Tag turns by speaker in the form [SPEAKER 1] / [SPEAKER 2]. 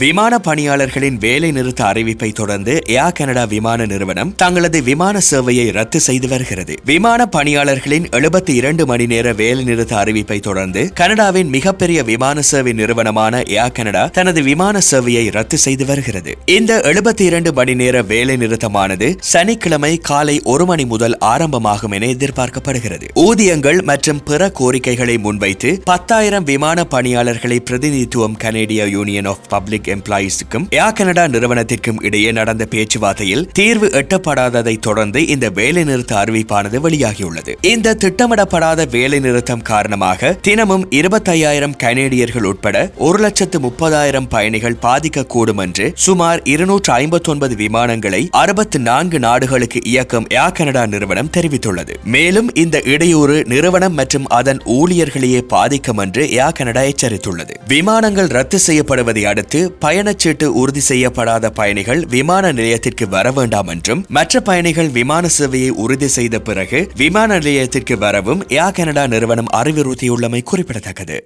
[SPEAKER 1] விமான பணியாளர்களின் வேலை நிறுத்த அறிவிப்பை தொடர்ந்து ஏர் கனடா விமான நிறுவனம் தங்களது விமான சேவையை ரத்து செய்து வருகிறது. விமான பணியாளர்களின் எழுபத்தி இரண்டு மணி நேர வேலை நிறுத்த அறிவிப்பை தொடர்ந்து கனடாவின் மிகப்பெரிய விமான சேவை நிறுவனமான ஏர் கனடா தனது விமான சேவையை ரத்து செய்து வருகிறது. இந்த எழுபத்தி இரண்டு மணி நேர வேலை நிறுத்தமானது சனிக்கிழமை காலை ஒரு மணி முதல் ஆரம்பமாகும் என எதிர்பார்க்கப்படுகிறது. ஊதியங்கள் மற்றும் பிற கோரிக்கைகளை முன்வைத்து பத்தாயிரம் விமான பணியாளர்களை பிரதிநிதித்துவம் கனேடிய யூனியன் ஆஃப் பப்ளிக் எம்ப்ளாயீஸுக்கும் ஏர் கனடா நிறுவனத்திற்கும் இடையே நடந்த பேச்சுவார்த்தையில் தீர்வு எட்டப்படாததை தொடர்ந்து இந்த வேலைநிறுத்த அறிவிப்பானது வெளியாகியுள்ளது. இந்த திட்டமிடப்படாத வேலைநிறுத்தம் காரணமாக தினமும் இருபத்தையாயிரம் கனேடியர்கள் உட்பட ஒரு லட்சத்து முப்பதாயிரம் பயணிகள் பாதிக்கக்கூடும் என்று சுமார் இருநூற்று ஐம்பத்தி ஒன்பது விமானங்களை அறுபத்தி நான்கு நாடுகளுக்கு இயக்கும் ஏர் கனடா நிறுவனம் தெரிவித்துள்ளது. மேலும் இந்த இடையூறு நிறுவனம் மற்றும் அதன் ஊழியர்களையே பாதிக்கும் என்று ஏர் கனடா எச்சரித்துள்ளது. விமானங்கள் ரத்து செய்யப்படுவதை அடுத்து பயணச்சீட்டு உறுதி செய்யப்படாத பயணிகள் விமான நிலையத்திற்கு வர வேண்டாம் என்றும் மற்ற பயணிகள் விமான சேவையை உறுதி செய்த பிறகு விமான நிலையத்திற்கு வரவும் ஏர் கனடா நிறுவனம் அறிவுறுத்தியுள்ளமை குறிப்பிடத்தக்கது.